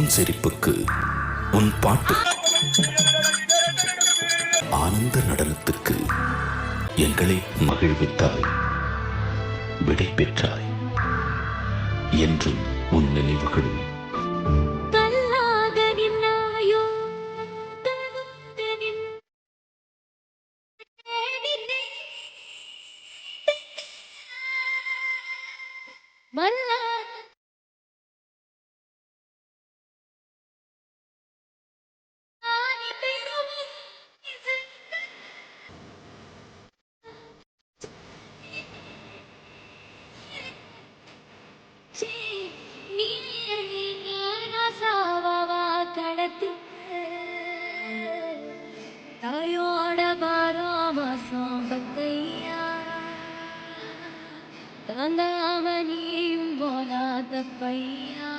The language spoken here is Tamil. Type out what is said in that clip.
உன் சிரிப்புக்கு உன் பாட்டு. ஆனந்த நடனத்திற்கு எங்களை மகிழ்வித்தாய் விடை பெற்றாய் என்றும் உன் நினைவுகளும். மல்லாத தாயோட பாராமாசம் பத்தையா தந்தாம நீயும் போலாத பையா.